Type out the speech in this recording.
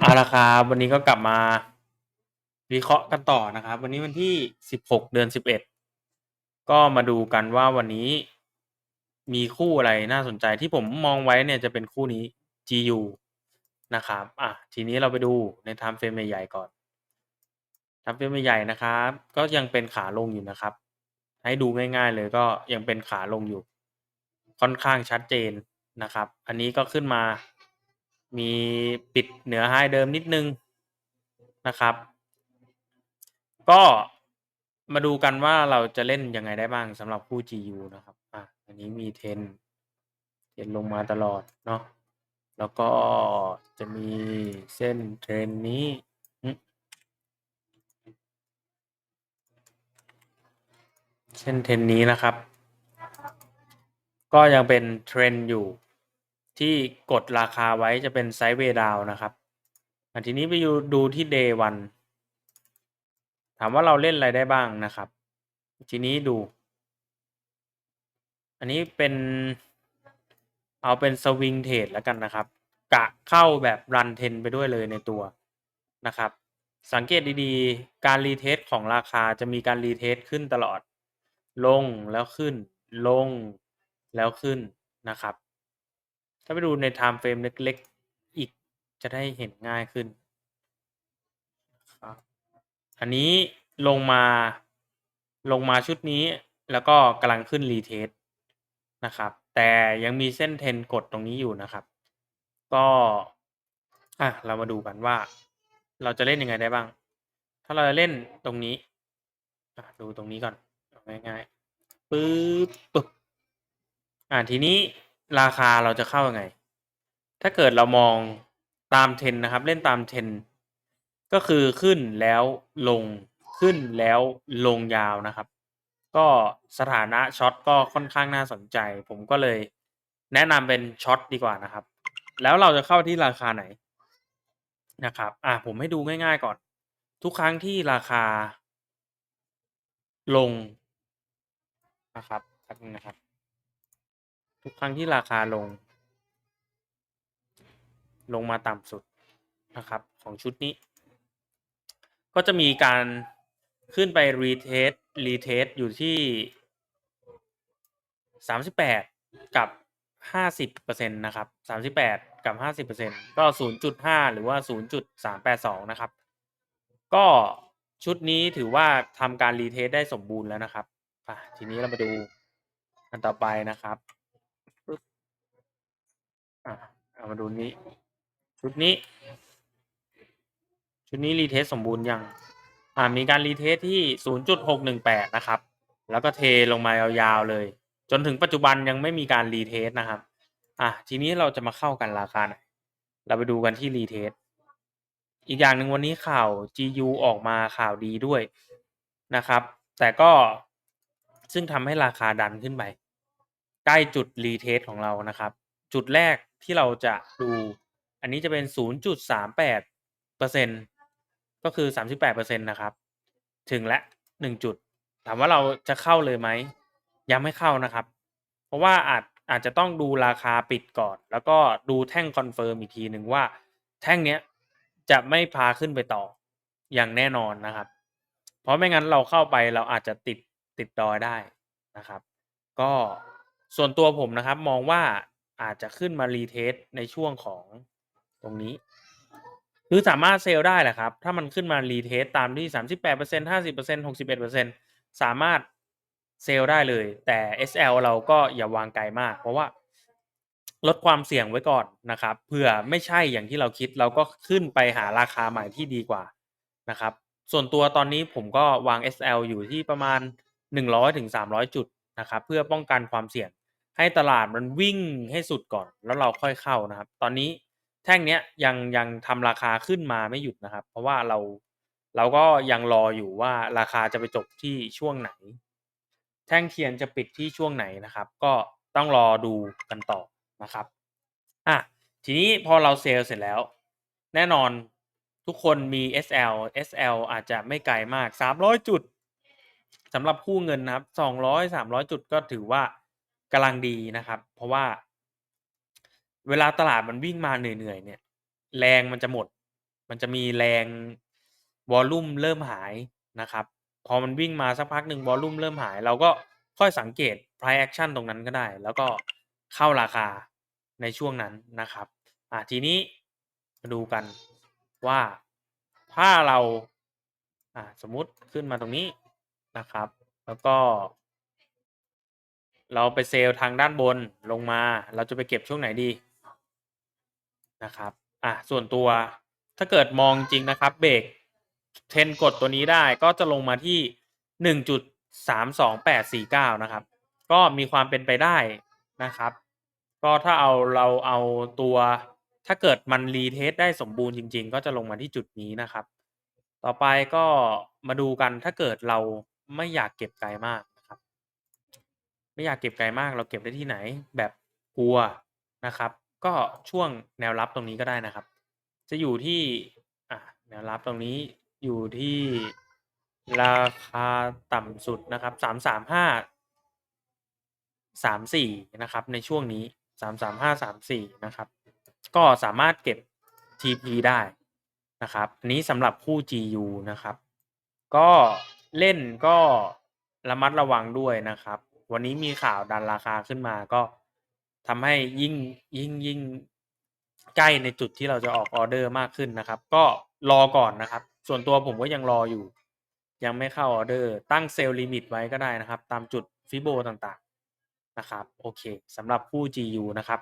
เอาละครับวันนี้ก็กลับมาวิเคราะห์กันต่อนะครับ วันนี้วันที่16เดือน11ก็มาดูกันว่าวันนี้มีคู่อะไรน่าสนใจที่ผมมองไว้เนี่ยจะเป็นคู่นี้ GU นะครับ อะทีนี้เราไปดูใน time frame ใหญ่ๆก่อน time frame ใหญ่ๆนะครับ ก็ยังเป็นขาลงอยู่นะครับ ให้ดูง่ายๆเลยก็ยังเป็นขาลงอยู่ ค่อนข้างชัดเจนนะครับ อันนี้ก็ขึ้นมา มีปิดเหนือ high เดิมนิดนึงนะครับ ก็มาดูกันว่าเราจะเล่นยังไงได้บ้างสำหรับคู่ GU นะครับอะอันนี้มีเทนเทนลงมาตลอดเนาะแล้วก็จะมีเส้นเทรนนี้เส้นเทรนนี้นะครับ ก็ยังเป็นเทรนอยู่ ที่กดราคาไว้จะเป็นไซด์เวดาวนะครับอทีนี้ไปดูดูที่ day 1ถามว่าเราเล่นอะไรได้บ้างนะครับ ทีนี้ดู อันนี้เป็นเอาเป็นสวิงเทรดแล้วกันนะครับ กะเข้าแบบรันเทนไปด้วยเลยในตัวนะครับ สังเกตดีๆ การรีเทสของราคาจะมีการรีเทสขึ้นตลอด ลงแล้วขึ้น ลงแล้วขึ้นนะครับ ถ้าไปดูใน time frame เล็กๆ อีกจะได้เห็นง่ายขึ้น อันนี้ลงมาลงมาชุดนี้แล้วก็กำลังขึ้นรีเทสนะครับ แต่ยังมีเส้นเทนกดตรงนี้อยู่นะครับ ก็อะเรามาดูกันว่า เราจะเล่นยังไงได้บ้าง ถ้าเราจะเล่นตรงนี้อะดูตรงนี้ก่อนง่ายๆปึ๊บปึ๊บอ่าทีนี้ ราคาเราจะเข้ายังไง ถ้าเกิดเรามองตามเทรนนะครับ เล่นตามเทรนก็คือขึ้นแล้วลงขึ้นแล้วลงยาวนะครับ ก็สถานะช็อตก็ค่อนข้างน่าสนใจ ผมก็เลยแนะนำเป็นช็อตดีกว่านะครับ แล้วเราจะเข้าที่ราคาไหนนะครับ อะผมให้ดูง่าย ๆก่อน ทุกครั้งที่ราคาลงนะครับนึงนะครับ ทุกครั้งที่ราคาลง ลงมาต่ำสุดนะครับของชุดนี้ ก็จะมีการขึ้นไปรีเทสรีเทสอยู่ที่ 38 กับ 50%นะครับ 38 กับ 50%ก็ 0.5 หรือว่า 0.382 นะครับ ก็ชุดนี้ถือว่าทำการรีเทสได้สมบูรณ์แล้วนะครับทีนี้เรามาดูอันต่อไปนะครับอะเอา มาดูนี้ ชุดนี้ ชุดนี้รีเทสสมบูรณ์ยัง อ่ามีการรีเทสที่ 0.618 นะครับ แล้วก็เทลงมายาวๆเลย จนถึงปัจจุบันยังไม่มีการรีเทสนะครับ อะทีนี้เราจะมาเข้ากันราคาไหนเราไปดูกันที่รีเทสอีกอย่างหนึ่งวันนี้ข่าว GU ออกมาข่าวดีด้วยนะครับ แต่ก็ซึ่งทำให้ราคาดันขึ้นไป ใกล้จุดรีเทสของเรานะครับ จุดแรก ที่เราจะดู อันนี้จะเป็น 0.38%ก็คือ 38%นะครับ ถึงและ 1 จุด ถามว่าเราจะเข้าเลยไหม ยังไม่เข้านะครับ เพราะว่าอาจอาจจะต้องดูราคาปิดก่อน แล้วก็ดูแท่งคอนเฟิร์มอีกทีหนึ่งว่า แท่งเนี้ยจะไม่พาขึ้นไปต่ออย่างแน่นอนนะครับ เพราะไม่งั้นเราเข้าไปเราอาจจะติดติดดอยได้นะครับ ก็ส่วนตัวผมนะครับมองว่า อาจจะขึ้นมารีเทสในช่วงของตรงนี้ คือสามารถเซลล์ได้แหละครับ ถ้ามันขึ้นมารีเทสตามที่ 38% 50% 61%สามารถเซลล์ได้เลย แต่ SL เราก็อย่าวางไกลมาก เพราะว่าลดความเสี่ยงไว้ก่อนนะครับเผื่อไม่ใช่อย่างที่เราคิดเราก็ขึ้นไปหาราคาใหม่ที่ดีกว่านะครับ ส่วนตัวตอนนี้ผมก็วาง SL อยู่ที่ประมาณ 100-300 จุดนะครับ เพื่อป้องกันความเสี่ยง ให้ตลาดมันวิ่งให้สุดก่อน แล้วเราค่อยเข้านะครับ ตอนนี้แท่งเนี้ยยังยังทำราคาขึ้นมาไม่หยุดนะครับ เพราะว่าเราเราก็ยังรออยู่ว่าราคาจะไปจบที่ช่วงไหน แท่งเทียนจะปิดที่ช่วงไหนนะครับ ก็ต้องรอดูกันต่อนะครับอะทีนี้พอเราเซลล์เสร็จแล้ว แน่นอนทุกคนมี SL SL อาจจะไม่ไกลมาก 300 จุดสำหรับคู่เงินนะครับ 200 300 จุดก็ถือว่า กำลังดีนะครับ เพราะว่า เวลาตลาดมันวิ่งมาเหนื่อยๆเนี่ย แรงมันจะหมด มันจะมีแรงวอลลุ่มเริ่มหายนะครับ พอมันวิ่งมาสักพักหนึ่งวอลลุ่มเริ่มหาย เราก็ค่อยสังเกต price action ตรงนั้นก็ได้ แล้วก็เข้าราคาในช่วงนั้นนะครับอะทีนี้มาดูกันว่าถ้าเราอะสมมุติขึ้นมาตรงนี้นะครับ แล้วก็ เราไปเซลล์ทางด้านบนลงมา เราจะไปเก็บช่วงไหนดีนะครับอะส่วนตัวถ้าเกิดมองจริงนะครับ เบรกเทนกดตัวนี้ได้ก็จะลงมาที่หนึ่งจุดสามสองแปดสี่เก้านะครับ ก็มีความเป็นไปได้นะครับ ก็ถ้าเอาเราเอาตัวถ้าเกิดมันรีเทสได้สมบูรณ์จริง ๆ ก็จะลงมาที่จุดนี้นะครับ ต่อไปก็มาดูกันถ้าเกิดเราไม่อยากเก็บไกลมาก ไม่อยากเก็บไกลมากเราเก็บได้ที่ไหน แบบกลัวนะครับ ก็ช่วงแนวรับตรงนี้ก็ได้นะครับ จะอยู่ที่อะแนวรับตรงนี้อยู่ที่ราคาต่ำสุดนะครับสามสามห้าสามสี่นะครับ ในช่วงนี้สามสามห้าสามสี่นะครับ ก็สามารถเก็บ TP ได้นะครับอันนี้สำหรับคู่ GU นะครับ ก็เล่นก็ระมัดระวังด้วยนะครับ วันนี้มีข่าวดันราคาขึ้นมาก็ทำให้ยิ่งยิ่งยิ่งใกล้ในจุดที่เราจะออกออเดอร์มากขึ้นนะครับ ก็รอก่อนนะครับ ส่วนตัวผมก็ยังรออยู่ ยังไม่เข้าออเดอร์ ตั้งเซลล์ลิมิตไว้ก็ได้นะครับ ตามจุดฟิโบต่างๆนะครับ โอเคสำหรับคู่ GU นะครับ